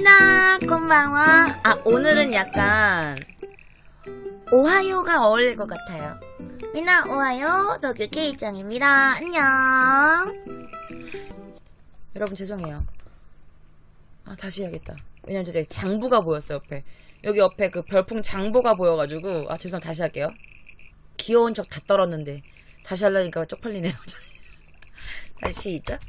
미나 곤방와 아 오늘은 약간 오하요가 어울릴 것 같아요. 미나 오하요. 도쿄 케이짱입니다. 안녕. 여러분 죄송해요. 아 다시 해야겠다. 왜냐면 진짜 장부가 보였어 옆에. 여기 옆에 그 별풍 장보가 보여가지고. 아 죄송 다시 할게요. 귀여운 척 다 떨었는데. 다시 하려니까 쪽팔리네요 다시 시작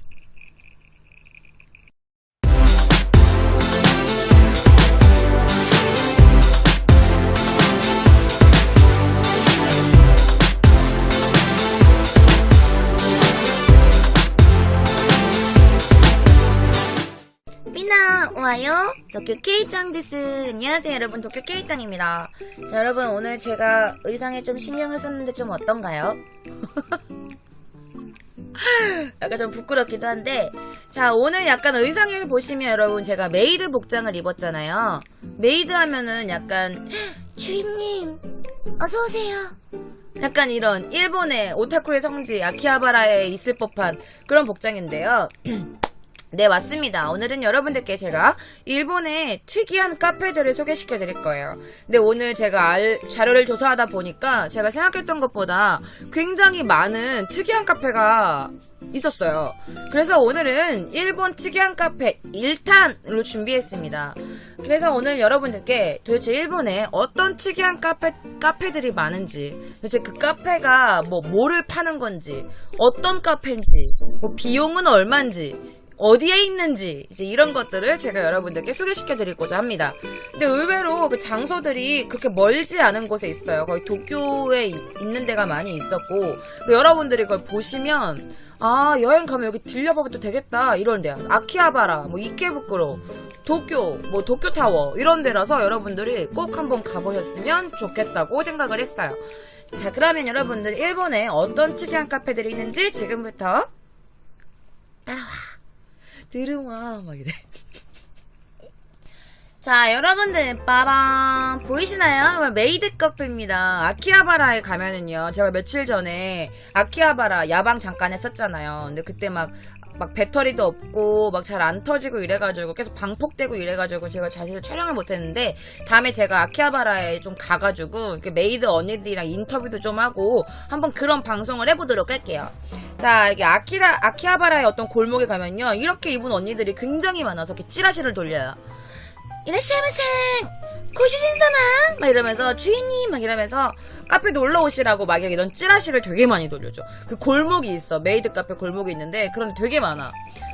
미나 와요. 도쿄 K짱 데스 안녕하세요 여러분. 도쿄 K짱입니다. 자 여러분 오늘 제가 의상에 좀 신경을 썼는데 좀 어떤가요? 약간 좀 부끄럽기도 한데 자 오늘 약간 의상을 보시면 여러분 제가 메이드 복장을 입었잖아요. 메이드 하면은 약간 주인님 어서오세요. 약간 이런 일본의 오타쿠의 성지 아키하바라에 있을 법한 그런 복장인데요 네, 맞습니다. 오늘은 여러분들께 제가 일본의 특이한 카페들을 소개시켜 드릴 거예요. 근데 오늘 제가 알, 자료를 조사하다 보니까 제가 생각했던 것보다 굉장히 많은 특이한 카페가 있었어요. 그래서 오늘은 일본 특이한 카페 1탄으로 준비했습니다. 그래서 오늘 여러분들께 도대체 일본에 어떤 특이한 카페, 카페들이 많은지, 도대체 그 카페가 뭐, 뭐를 파는 건지, 어떤 카페인지, 뭐 비용은 얼마인지, 어디에 있는지 이제 이런 것들을 제가 여러분들께 소개시켜 드리고자 합니다. 근데 의외로 그 장소들이 그렇게 멀지 않은 곳에 있어요. 거의 도쿄에 이- 있는 데가 많이 있었고 그 여러분들이 그걸 보시면 아 여행 가면 여기 들려봐도 되겠다 이런 데야. 아키하바라, 뭐 이케부쿠로, 도쿄, 뭐 도쿄타워 이런 데라서 여러분들이 꼭 한번 가보셨으면 좋겠다고 생각을 했어요. 자 그러면 여러분들 일본에 어떤 특이한 카페들이 있는지 지금부터 따라와. 들어와 막 이래. 자 여러분들 빠밤. 보이시나요? 메이드 커플입니다. 아키하바라에 가면은요 제가 며칠 전에 아키하바라 야방 잠깐 했었잖아요. 근데 그때 막 막 배터리도 없고 막 잘 안 터지고 이래가지고 계속 방폭되고 이래가지고 제가 자세히 촬영을 못했는데 다음에 제가 아키하바라에 좀 가가지고 메이드 언니들이랑 인터뷰도 좀 하고 한번 그런 방송을 해보도록 할게요 자, 이게 아키라, 아키하바라의 어떤 골목에 가면요. 이렇게 입은 언니들이 굉장히 많아서 이렇게 찌라시를 돌려요. 이라시아마생! 고시신사만! 막 이러면서, 주인님! 막 이러면서, 카페 놀러 오시라고 막 이런 찌라시를 되게 많이 돌려줘. 그 골목이 있어. 메이드 카페 골목이 있는데, 그런 데 되게 많아.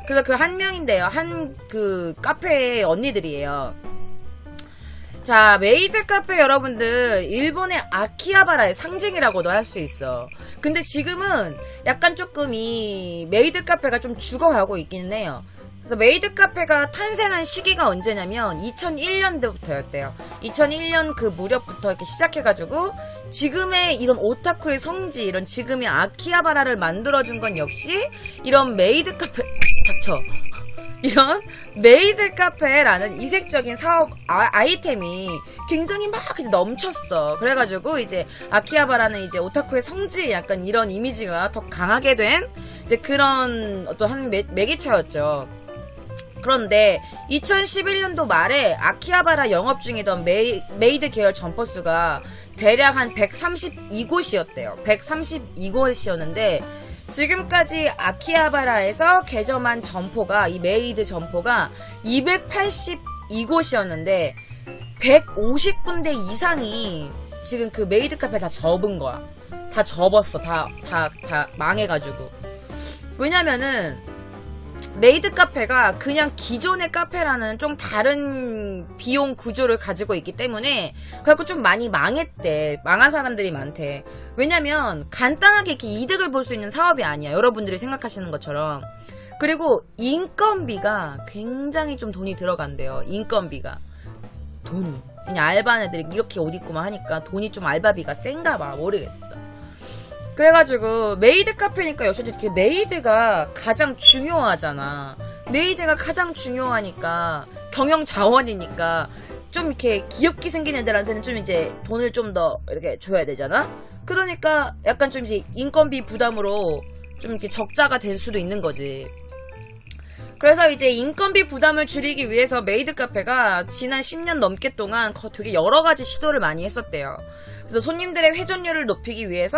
그래서 그 한 명인데요. 한 그 카페의 언니들이에요. 자, 메이드 카페 여러분들, 일본의 아키하바라의 상징이라고도 할 수 있어. 근데 지금은 약간 조금 이 메이드 카페가 좀 죽어가고 있기는 해요. 그래서 메이드 카페가 탄생한 시기가 언제냐면 2001년도부터였대요. 2001년 그 무렵부터 이렇게 시작해가지고 지금의 이런 오타쿠의 성지, 이런 지금의 아키하바라를 만들어준 건 역시 이런 메이드 카페, 닥쳐. 이런 메이드 카페라는 이색적인 사업 아, 이템이 굉장히 막 넘쳤어. 그래가지고 이제 아키하바라는 이제 오타쿠의 성지 약간 이런 이미지가 더 강하게 된 이제 그런 어떤 한 매, 매개체였죠. 그런데 2011년도 말에 아키하바라 영업 중이던 메이, 메이드 계열 점퍼수가 대략 한 132곳이었대요. 132곳이었는데 지금까지 아키하바라에서 개점한 점포가 이 메이드 점포가 282곳이었는데 150군데 이상이 지금 그 메이드 카페 다 접은 거야. 다 접었어. 다, 다, 다 망해가지고. 왜냐면은, 메이드 카페가 그냥 기존의 카페라는 좀 다른 비용 구조를 가지고 있기 때문에 그래갖고 좀 많이 망했대. 망한 사람들이 많대. 왜냐면 간단하게 이렇게 이득을 볼 수 있는 사업이 아니야. 여러분들이 생각하시는 것처럼. 그리고 인건비가 굉장히 좀 돈이 들어간대요. 인건비가. 돈이. 그냥 알바는 애들이 이렇게 옷 입고 만 하니까 돈이 좀 알바비가 센가 봐. 모르겠어. 그래가지고 메이드 카페니까 역시 이렇게 메이드가 가장 중요하잖아. 메이드가 가장 중요하니까 경영 자원이니까 좀 이렇게 귀엽게 생긴 애들한테는 좀 이제 돈을 좀 더 이렇게 줘야 되잖아. 그러니까 약간 좀 이제 인건비 부담으로 좀 이렇게 적자가 될 수도 있는 거지. 그래서 이제 인건비 부담을 줄이기 위해서 메이드 카페가 지난 10년 넘게 동안 거- 되게 여러 가지 시도를 많이 했었대요. 그래서 손님들의 회전율을 높이기 위해서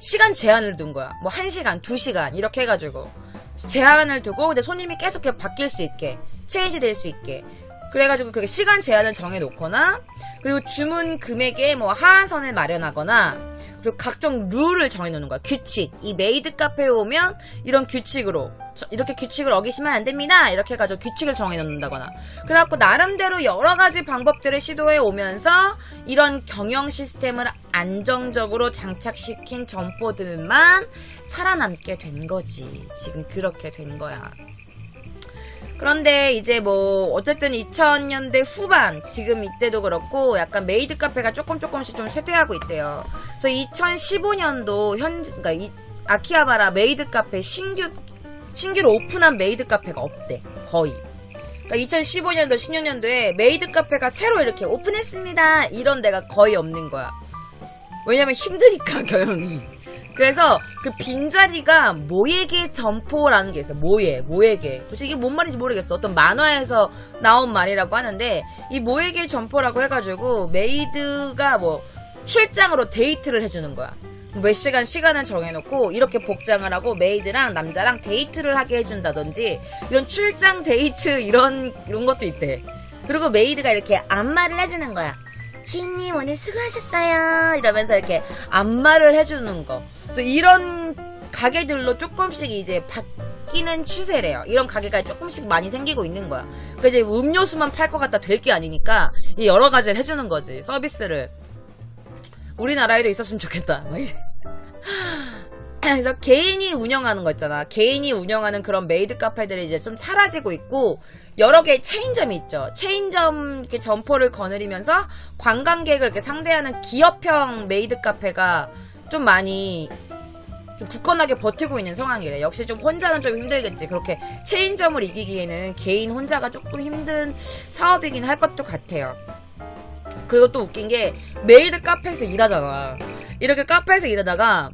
시간 제한을 둔 거야. 뭐 1시간, 2시간 이렇게 해가지고 제한을 두고 근데 손님이 계속 바뀔 수 있게 체인지 될 수 있게 그래가지고 그렇게 시간 제한을 정해놓거나 그리고 주문 금액에 뭐 하한선을 마련하거나 그리고 각종 룰을 정해놓는 거야. 규칙. 이 메이드 카페에 오면 이런 규칙으로 저- 이렇게 규칙을 어기시면 안 됩니다. 이렇게 해가지고 규칙을 정해놓는다거나. 그래갖고 나름대로 여러 가지 방법들을 시도해 오면서 이런 경영 시스템을 안정적으로 장착시킨 점포들만 살아남게 된 거지. 지금 그렇게 된 거야 그런데 이제 뭐 어쨌든 2000년대 후반 지금 이때도 그렇고 약간 메이드 카페가 조금 조금씩 좀 쇠퇴하고 있대요. 그래서 2015년도 현 그러니까 이 아키하바라 메이드 카페 신규 신규로 오픈한 메이드 카페가 없대. 거의. 그러니까 2015년도 16년도에 메이드 카페가 새로 이렇게 오픈했습니다. 이런 데가 거의 없는 거야. 왜냐면 힘드니까 경영이. 그래서 그 빈자리가 모에게 점포라는 게 있어요. 모에, 모에게. 도대체 이게 뭔 말인지 모르겠어. 어떤 만화에서 나온 말이라고 하는데 이 모에게 점포라고 해가지고 메이드가 뭐 출장으로 데이트를 해주는 거야. 몇 시간 시간을 정해놓고 이렇게 복장을 하고 메이드랑 남자랑 데이트를 하게 해준다든지 이런 출장 데이트 이런 이런 것도 있대. 그리고 메이드가 이렇게 안마를 해주는 거야. 주인님 오늘 수고하셨어요. 이러면서 이렇게 안마를 해주는 거. 그래서 이런 가게들로 조금씩 이제 바뀌는 추세래요. 이런 가게가 조금씩 많이 생기고 있는 거야. 그 이제 음료수만 팔 것 같다 될 게 아니니까 이 여러 가지를 해주는 거지 서비스를. 우리나라에도 있었으면 좋겠다. 그래서 개인이 운영하는 거 있잖아. 개인이 운영하는 그런 메이드 카페들이 이제 좀 사라지고 있고 여러 개의 체인점이 있죠. 체인점 이렇게 점포를 거느리면서 관광객을 이렇게 상대하는 기업형 메이드 카페가 좀 많이 좀 굳건하게 버티고 있는 상황이래. 역시 좀 혼자는 좀 힘들겠지. 그렇게 체인점을 이기기에는 개인 혼자가 조금 힘든 사업이긴 할 것도 같아요. 그리고 또 웃긴 게 메이드 카페에서 일하잖아. 이렇게 카페에서 일하다가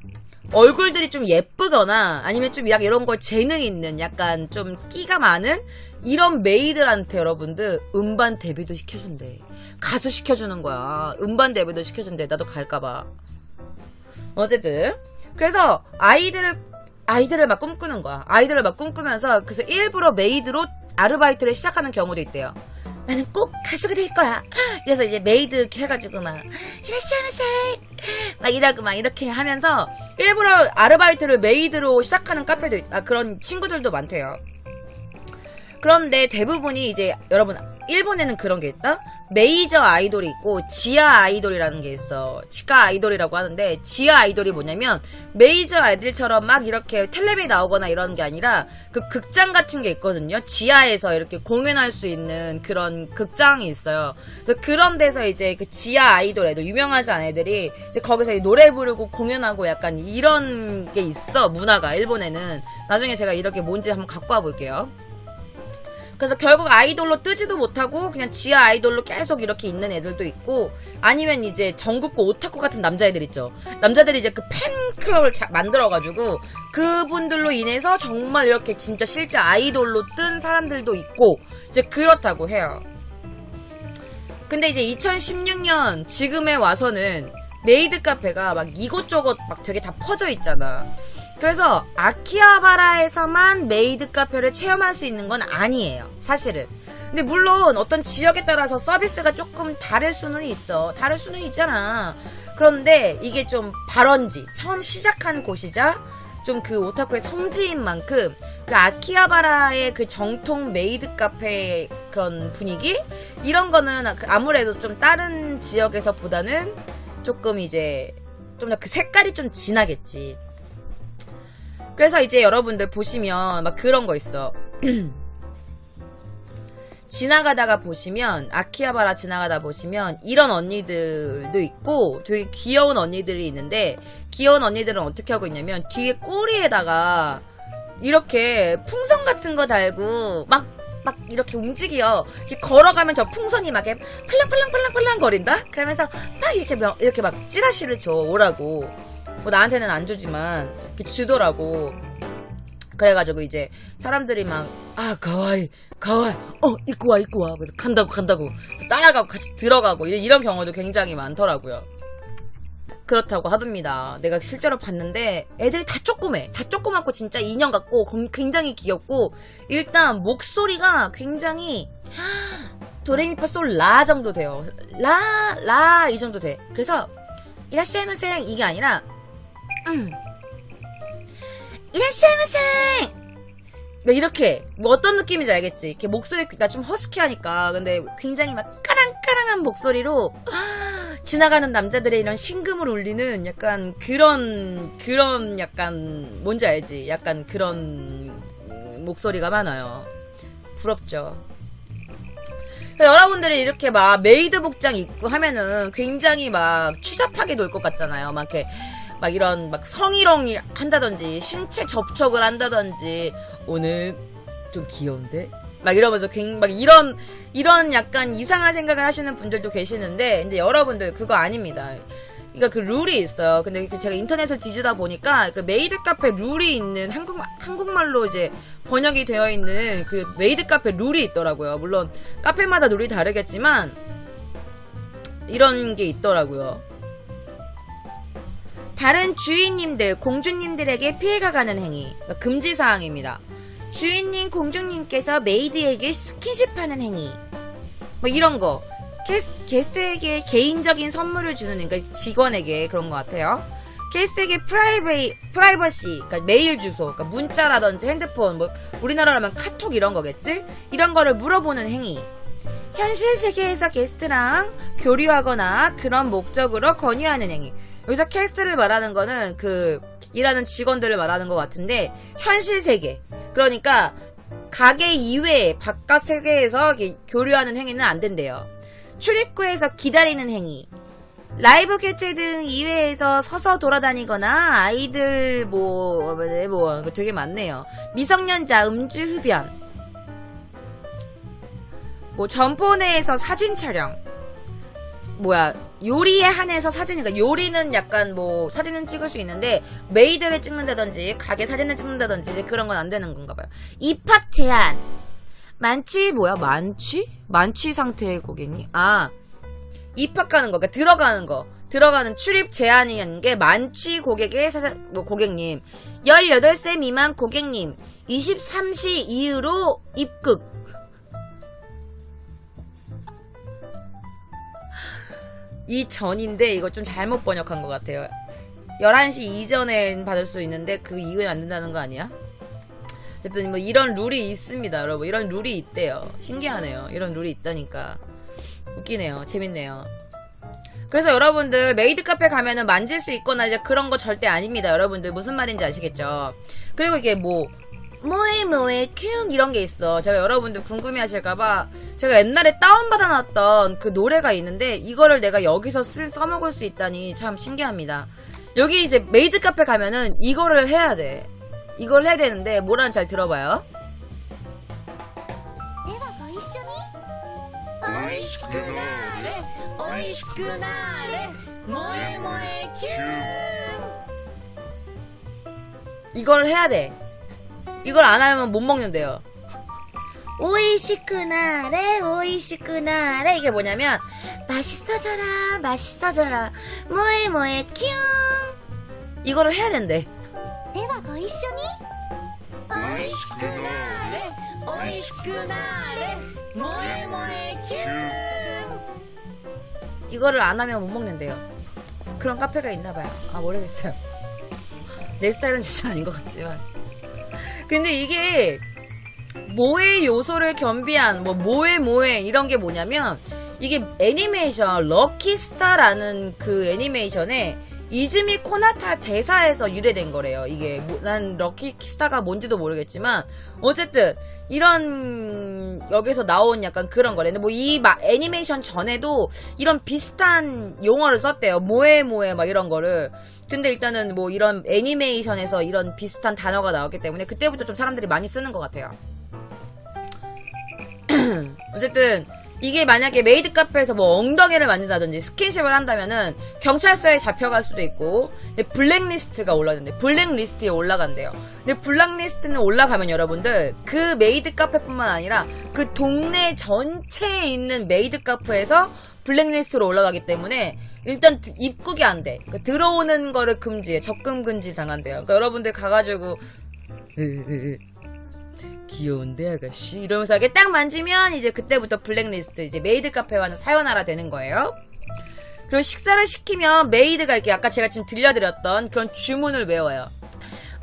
얼굴들이 좀 예쁘거나 아니면 좀 약간 이런 거 재능 있는 약간 좀 끼가 많은 이런 메이드한테 여러분들 음반 데뷔도 시켜준대. 가수 시켜주는 거야. 음반 데뷔도 시켜준대. 나도 갈까봐. 어쨌든 그래서 아이들을 아이들을 막 꿈꾸는 거야. 아이들을 막 꿈꾸면서 그래서 일부러 메이드로 아르바이트를 시작하는 경우도 있대요. 나는 꼭 가수가 될 거야. 그래서 이제 메이드 이렇게 해가지고 막 이라시아마세 막 이라고 막 이렇게 하면서 일부러 아르바이트를 메이드로 시작하는 카페도 있, 아 그런 친구들도 많대요. 그런데 대부분이 이제 여러분 일본에는 그런 게 있다. 메이저 아이돌이 있고 지하 아이돌이라는 게 있어. 지하 아이돌이라고 하는데 지하 아이돌이 뭐냐면 메이저 아이들처럼 막 이렇게 텔레비에 나오거나 이런 게 아니라 그 극장 같은 게 있거든요. 지하에서 이렇게 공연할 수 있는 그런 극장이 있어요. 그래서 그런 데서 이제 그 지하 아이돌 애들 유명하지 않은 애들이 이제 거기서 이 노래 부르고 공연하고 약간 이런 게 있어 문화가 일본에는 나중에 제가 이렇게 뭔지 한번 갖고 와볼게요. 그래서 결국 아이돌로 뜨지도 못하고 그냥 지하 아이돌로 계속 이렇게 있는 애들도 있고 아니면 이제 전국구 오타쿠 같은 남자애들 있죠. 남자들이 이제 그 팬클럽을 자- 만들어가지고 그분들로 인해서 정말 이렇게 진짜 실제 아이돌로 뜬 사람들도 있고 이제 그렇다고 해요. 근데 이제 2016년 지금에 와서는 메이드 카페가 막 이곳저곳 막 되게 다 퍼져 있잖아. 그래서 아키하바라에서만 메이드 카페를 체험할 수 있는 건 아니에요. 사실은. 근데 물론 어떤 지역에 따라서 서비스가 조금 다를 수는 있어. 다를 수는 있잖아. 그런데 이게 좀 발원지, 처음 시작한 곳이자 좀 그 오타쿠의 성지인 만큼 그 아키하바라의 그 정통 메이드 카페의 그런 분위기 이런 거는 아무래도 좀 다른 지역에서보다는 조금 이제 좀 더 그 색깔이 좀 진하겠지. 그래서 이제 여러분들 보시면 막 그런 거 있어. 지나가다가 보시면 아키하바라 지나가다 보시면 이런 언니들도 있고 되게 귀여운 언니들이 있는데 귀여운 언니들은 어떻게 하고 있냐면 뒤에 꼬리에다가 이렇게 풍선 같은 거 달고 막 막 이렇게 움직여. 이렇게 걸어가면 저 풍선이 막 이렇게 팔랑팔랑팔랑팔랑 거린다? 그러면서 막 이렇게 막, 이렇게 막 찌라시를 줘, 오라고. 뭐 나한테는 안 주지만, 주더라고. 그래가지고 이제 사람들이 막, 아, 가와이, 가와이, 어, 입고 와, 입고 와. 그래서 간다고, 간다고. 따라가고 같이 들어가고, 이런, 경우도 굉장히 많더라고요. 그렇다고 하답니다. 내가 실제로 봤는데 애들이 다 조그매. 다 조그맣고 진짜 인형 같고 검- 굉장히 귀엽고 일단 목소리가 굉장히 도레미파솔 라 정도 돼요. 라, 라 이 정도 돼. 그래서 이라시아이마생 이게 아니라 음. 이라시아이마생 뭐 이렇게 뭐 어떤 느낌인지 알겠지. 이렇게 목소리 나 좀 허스키하니까 근데 굉장히 막 까랑까랑한 목소리로 지나가는 남자들의 이런 심금을 울리는 약간 그런 그런 약간 뭔지 알지? 약간 그런 음, 목소리가 많아요. 부럽죠. 여러분들이 이렇게 막 메이드 복장 입고 하면은 굉장히 막 추잡하게 놀 것 같잖아요. 막 이렇게 막 이런 막 성희롱이 한다든지 신체 접촉을 한다든지 오늘 좀 귀여운데 막 이러면서 굉- 막 이런 이런 약간 이상한 생각을 하시는 분들도 계시는데 근데 여러분들 그거 아닙니다. 그러니까 그 룰이 있어요. 근데 그 제가 인터넷을 뒤지다 보니까 그 메이드 카페 룰이 있는 한국 한국말로 이제 번역이 되어 있는 그 메이드 카페 룰이 있더라고요. 물론 카페마다 룰이 다르겠지만 이런 게 있더라고요. 다른 주인님들, 공주님들에게 피해가 가는 행위. 그러니까 금지 사항입니다. 주인님, 공주님께서 메이드에게 스킨십하는 행위. 뭐 이런 거. 게스, 게스트에게 개인적인 선물을 주는, 그러니까 직원에게 그런 것 같아요. 게스트에게 프라이베이, 프라이버시, 그러니까 메일 주소, 그러니까 문자라든지 핸드폰, 뭐 우리나라라면 카톡 이런 거겠지? 이런 거를 물어보는 행위. 현실 세계에서 게스트랑 교류하거나 그런 목적으로 건의하는 행위. 여기서 게스트를 말하는 거는 그 일하는 직원들을 말하는 것 같은데 현실 세계. 그러니까 가게 이외에 바깥 세계에서 교류하는 행위는 안 된대요. 출입구에서 기다리는 행위. 라이브 개최 등 이외에서 서서 돌아다니거나 아이들 뭐, 뭐, 뭐 되게 많네요. 미성년자 음주 흡연. 뭐 점포 내에서 사진 촬영. 뭐야 요리에 한해서 사진 그러니까 요리는 약간 뭐 사진은 찍을 수 있는데 메이드를 찍는다든지 가게 사진을 찍는다든지 그런 건 안 되는 건가 봐요. 입학 제한. 만취 뭐야 만취? 만취 상태의 고객님. 아 입학하는 거, 그러니까 들어가는 거. 들어가는 출입 제한이라는 게 만취 고객의 사자, 뭐 고객님, 18세 미만 고객님, 23시 이후로 입국. 이 전인데 이거 좀 잘못 번역한 것 같아요. 11시 이전엔 받을 수 있는데 그 이후엔 안 된다는 거 아니야? 어쨌든 뭐 이런 룰이 있습니다, 여러분. 이런 룰이 있대요. 신기하네요. 이런 룰이 있다니까. 웃기네요. 재밌네요. 그래서 여러분들 메이드 카페 가면은 만질 수 있거나 이제 그런 거 절대 아닙니다. 여러분들 무슨 말인지 아시겠죠? 그리고 이게 뭐 뭐해 뭐해 큐 이런 게 있어. 제가 여러분들 궁금해하실까봐 제가 옛날에 다운받아놨던 그 노래가 있는데 이거를 내가 여기서 쓸, 써먹을 수 있다니 참 신기합니다. 여기 이제 메이드 카페 가면은 이거를 해야 돼. 이걸 해야 되는데 뭐라는 잘 들어봐요. 이걸 해야 돼. 이걸 안 하면 못 먹는데요. 오이시쿠나레 오이시쿠나레 이게 뭐냐면 맛있어져라 맛있어져라 뭐에, 뭐해 큐 이거를 해야 된대. 대박 고이쇼니 오이시쿠나레 오이시쿠나레 뭐에, 뭐해 큐 이거를 안 하면 못 먹는데요. 그런 카페가 있나 봐요. 아 모르겠어요. 내 스타일은 진짜 아닌 것 같지만. 근데 이게, 모의 요소를 겸비한, 뭐, 모의 모의, 이런 게 뭐냐면, 이게 애니메이션, 럭키스타라는 그 애니메이션에, 이즈미 코나타 대사에서 유래된 거래요. 이게, 뭐- 난 럭키스타가 뭔지도 모르겠지만, 어쨌든, 이런, 여기서 나온 약간 그런 거래. 근데 뭐, 이 마- 애니메이션 전에도 이런 비슷한 용어를 썼대요. 모에 모에 막 이런 거를. 근데 일단은 뭐 이런 애니메이션에서 이런 비슷한 단어가 나왔기 때문에 그때부터 좀 사람들이 많이 쓰는 것 같아요. 어쨌든 이게 만약에 메이드 카페에서 뭐 엉덩이를 만진다든지 스킨십을 한다면은 경찰서에 잡혀갈 수도 있고 근데 블랙리스트가 올라가는데 블랙리스트에 올라간대요. 근데 블랙리스트는 올라가면 여러분들 그 메이드 카페뿐만 아니라 그 동네 전체에 있는 메이드 카페에서 블랙리스트로 올라가기 때문에 일단 드- 입국이 안 돼. 그러니까 들어오는 거를 금지해. 접근 금지 당한대요. 그러니까 여러분들 가가지고 귀여운데 아가씨 이러면서 이렇게 딱 만지면 이제 그때부터 블랙리스트 이제 메이드 카페와는 사연하라 되는 거예요. 그리고 식사를 시키면 메이드가 이렇게 아까 제가 지금 들려드렸던 그런 주문을 외워요.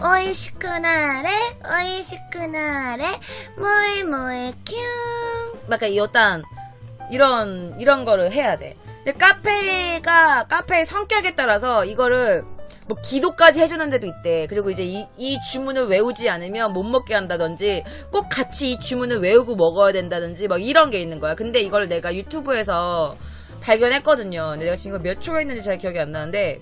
오이시쿠나레 오이시쿠나레 모이 모이 큐막 요딴 이런 이런 거를 해야 돼. 근데 카페가 카페의 성격에 따라서 이거를 뭐 기도까지 해주는 데도 있대. 그리고 이제 이, 이 주문을 외우지 않으면 못 먹게 한다든지 꼭 같이 이 주문을 외우고 먹어야 된다든지 막 이런 게 있는 거야. 근데 이걸 내가 유튜브에서 발견했거든요. 근데 내가 지금 몇 초에 있는지 잘 기억이 안 나는데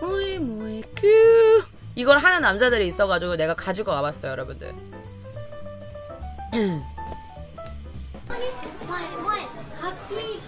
뭐이 뭐이 큐 이걸 하는 남자들이 있어가지고 내가 가지고 와봤어요, 여러분들. 뭐이 뭐이 Happy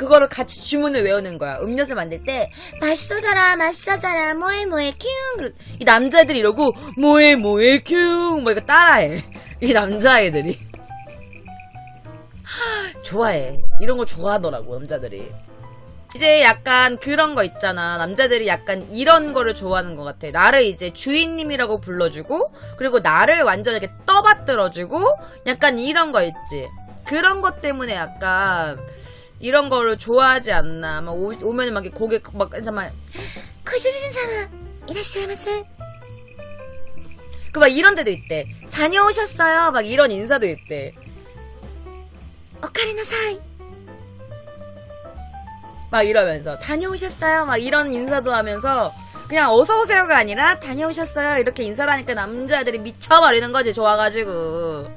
그거를 같이 주문을 외우는 거야. 음료수 만들 때 맛있어져라 맛있어져라 뭐해 뭐해 큐 이 남자애들이 이러고 뭐해 뭐해 큐 뭐 이거 따라해. 이 남자애들이. 좋아해. 이런 거 좋아하더라고 남자들이. 이제 약간 그런 거 있잖아. 남자들이 약간 이런 거를 좋아하는 것 같아. 나를 이제 주인님이라고 불러주고, 그리고 나를 완전 이렇게 떠받들어주고, 약간 이런 거 있지. 그런 것 때문에 약간 이런 거를 좋아하지 않나. 막 오, 오면은 막 이렇게 고개 막 잠깐만 커시신 사마 이라시아마세. 그막 이런 데도 있대. 다녀오셨어요. 막 이런 인사도 있대. 어카리나사이. 막 이러면서 다녀오셨어요. 막 이런 인사도 하면서 그냥 어서 오세요가 아니라 다녀오셨어요. 이렇게 인사를 하니까 남자들이 미쳐버리는 거지 좋아가지고.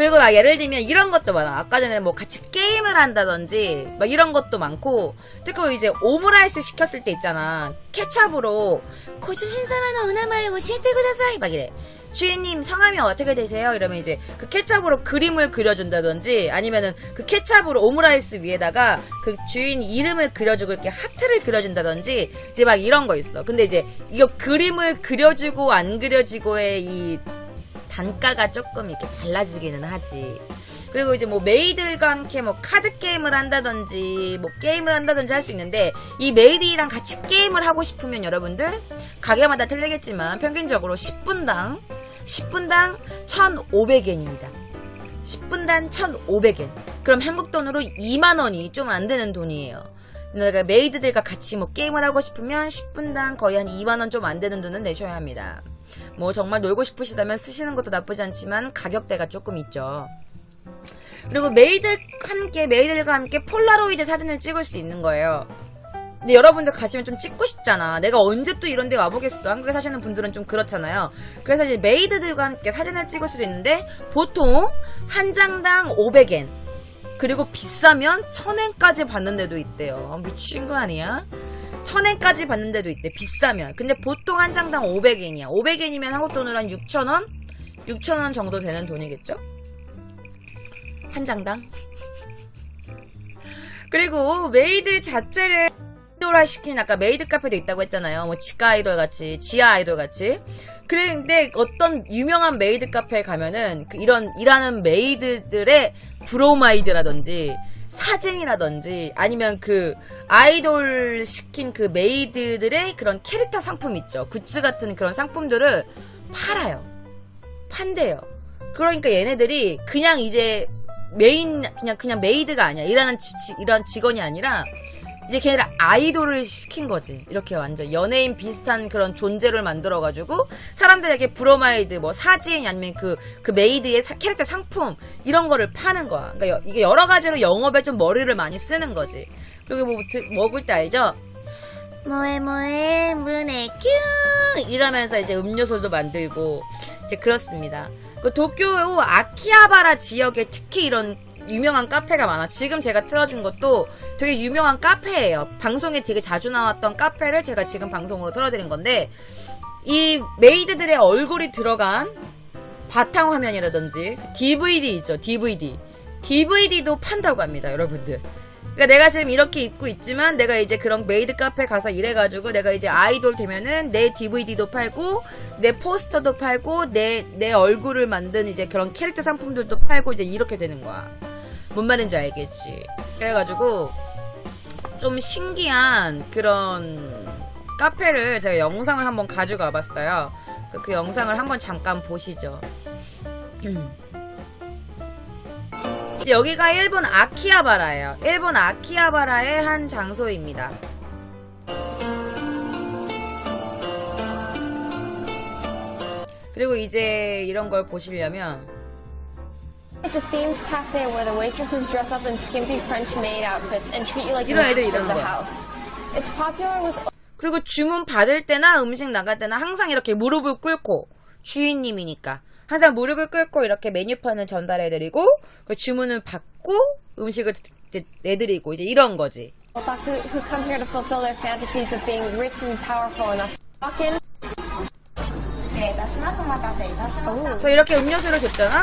그리고 막 예를 들면 이런 것도 많아. 아까 전에 뭐 같이 게임을 한다든지 막 이런 것도 많고 특히 이제 오므라이스 시켰을 때 있잖아. 케찹으로 고추신사만 오나마요 오시에테구다사이 막 이래. 주인님 성함이 어떻게 되세요? 이러면 이제 그 케찹으로 그림을 그려준다든지 아니면은 그 케찹으로 오므라이스 위에다가 그 주인 이름을 그려주고 이렇게 하트를 그려준다든지 이제 막 이런 거 있어. 근데 이제 이거 그림을 그려주고 안 그려지고의 이 단가가 조금 이렇게 달라지기는 하지. 그리고 이제 뭐 메이들과 함께 뭐 카드 게임을 한다든지 뭐 게임을 한다든지 할 수 있는데 이 메이드랑 같이 게임을 하고 싶으면 여러분들 가게마다 틀리겠지만 평균적으로 10분당 10분당 1,500엔입니다. 10분당 1,500엔. 그럼 한국 돈으로 2만 원이 좀 안 되는 돈이에요. 내가 메이드들과 같이 뭐 게임을 하고 싶으면 10분당 거의 한 2만 원 좀 안 되는 돈은 내셔야 합니다. 뭐 정말 놀고 싶으시다면 쓰시는 것도 나쁘지 않지만 가격대가 조금 있죠. 그리고 메이드 함께 메이들과 함께 폴라로이드 사진을 찍을 수 있는 거예요. 근데 여러분들 가시면 좀 찍고 싶잖아. 내가 언제 또 이런 데 와보겠어. 한국에 사시는 분들은 좀 그렇잖아요. 그래서 이제 메이드들과 함께 사진을 찍을 수도 있는데 보통 한 장당 500엔. 그리고 비싸면 1000엔까지 받는 데도 있대요. 아, 미친 거 아니야? 1000엔까지 받는 데도 있대. 비싸면. 근데 보통 한 장당 500엔이야. 500엔이면 한국 돈으로 한 6,000원? 6,000원 정도 되는 돈이겠죠? 한 장당? 그리고 메이드 자체를 아이돌화 시킨 아까 메이드 카페도 있다고 했잖아요. 뭐 치과 아이돌 같이, 지하 아이돌 같이. 그런데 어떤 유명한 메이드 카페에 가면은 그 이런 일하는 메이드들의 브로마이드라든지 사진이라든지 아니면 그 아이돌 시킨 그 메이드들의 그런 캐릭터 상품 있죠. 굿즈 같은 그런 상품들을 팔아요. 판대요. 그러니까 얘네들이 그냥 이제 메인 그냥 그냥 메이드가 아니야. 일하는 지, 지- 이런 직원이 아니라 이제 걔네를 아이돌을 시킨 거지. 이렇게 완전 연예인 비슷한 그런 존재를 만들어가지고 사람들에게 브로마이드, 뭐 사진 아니면 그, 그 메이드의 사- 캐릭터 상품 이런 거를 파는 거야. 그러니까 여- 이게 여러 가지로 영업에 좀 머리를 많이 쓰는 거지. 그리고 뭐 드- 먹을 때 알죠? 뭐해 뭐해 문에 큐 이러면서 이제 음료수도 만들고 이제 그렇습니다. 그 도쿄 아키하바라 지역에 특히 이런 유명한 카페가 많아. 지금 제가 틀어준 것도 되게 유명한 카페예요. 방송에 되게 자주 나왔던 카페를 제가 지금 방송으로 틀어드린 건데 이 메이드들의 얼굴이 들어간 바탕 화면이라든지 DVD 있죠. DVD. DVD도 판다고 합니다, 여러분들. 그러니까 내가 지금 이렇게 입고 있지만 내가 이제 그런 메이드 카페 가서 일해가지고 내가 이제 아이돌 되면은 내 DVD도 팔고 내 포스터도 팔고 내 내 얼굴을 만든 이제 그런 캐릭터 상품들도 팔고 이제 이렇게 되는 거야. 뭔 말인지 알겠지. 그래가지고 좀 신기한 그런 카페를 제가 영상을 한번 가져가 봤어요. 그, 그 영상을 한번 잠깐 보시죠. 음. 여기가 일본 아키하바라예요. 일본 아키하바라의 한 장소입니다. 그리고 이제 이런 걸 보시려면 It's a themed cafe where the waitresses dress up in skimpy French maid outfits and treat you like a master of the house. It's popular with 그리고 주문 받을 때나 음식 나갈 때나 항상 이렇게 무릎을 꿇고 주인님이니까 항상 무릎을 꿇고 이렇게 메뉴판을 전달해드리고 그 주문을 받고 음식을 내드리고 이제 이런 거지. who come here to fulfill their fantasies of being rich and powerful enough. 그래서 이렇게 음료수를 줬잖아.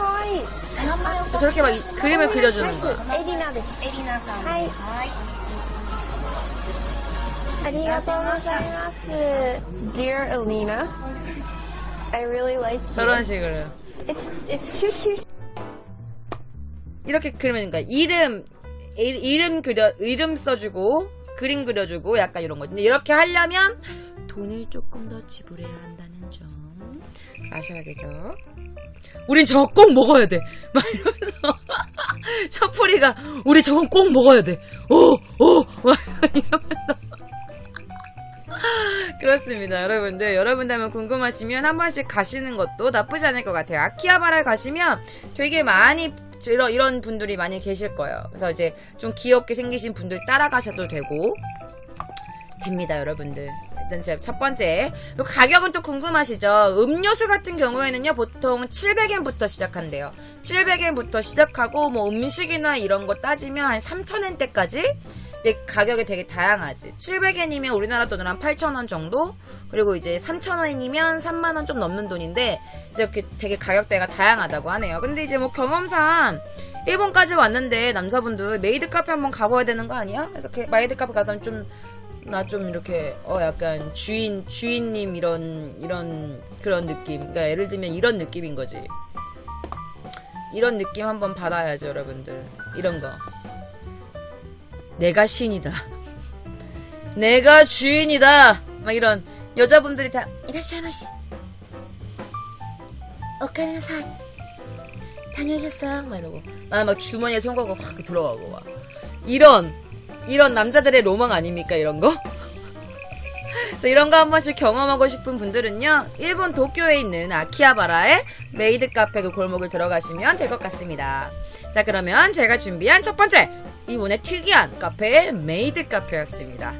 あーかわいいお名前を書き 저렇게 막 이- 그림을 그려주는 거야. エリナですエリナさんです。はいはい。ありがとうございます Dear Alina I really like you 저런 식으로. It's, it's too cute 이렇게 그리면 그러니까 이름 이- 이름 그려 이름 써주고 그림 그려주고 약간 이런 거. 근데 이렇게 하려면 돈을 조금 더 지불해야 한다는 점 아셔야 되죠. 우린 저거 꼭 먹어야 돼. 막 이러면서 셔프리가 우리 저거 꼭 먹어야 돼. 오, 오, 막 이러면서. 그렇습니다, 여러분들. 여러분들 한번 궁금하시면 한 번씩 가시는 것도 나쁘지 않을 것 같아요. 아키하바라를 가시면 되게 많이 이런, 이런 분들이 많이 계실 거예요. 그래서 이제 좀 귀엽게 생기신 분들 따라가셔도 되고 됩니다, 여러분들. 제첫 번째. 그리고 가격은 또 궁금하시죠? 음료수 같은 경우에는요, 보통 700엔부터 시작한대요. 700엔부터 시작하고, 뭐 음식이나 이런 거 따지면 한 3,000엔대까지? 근데 가격이 되게 다양하지. 700엔이면 우리나라 돈으로 한 8,000원 정도? 그리고 이제 3,000원이면 3만원 좀 넘는 돈인데, 이제 이렇게 되게 가격대가 다양하다고 하네요. 근데 이제 뭐 경험상, 일본까지 왔는데 남자분들 메이드 카페 한번 가봐야 되는 거 아니야? 그래서 메이드 카페 가서 좀 나 좀 이렇게 어 약간 주인 주인님 이런 이런 그런 느낌. 그러니까 예를 들면 이런 느낌인 거지. 이런 느낌 한번 받아야죠, 여러분들. 이런 거. 내가 신이다. 내가 주인이다. 막 이런 여자분들이 다 이라시아마시. 오카리나사. 다녀오셨어요? 막 이러고. 나는 막 주머니에 손 걸고 확 들어가고 막. 이런, 이런 남자들의 로망 아닙니까, 이런 거? 이런 거 한 번씩 경험하고 싶은 분들은요, 일본 도쿄에 있는 아키하바라의 메이드 카페 그 골목을 들어가시면 될 것 같습니다. 자, 그러면 제가 준비한 첫 번째, 이번에 특이한 카페의 메이드 카페였습니다.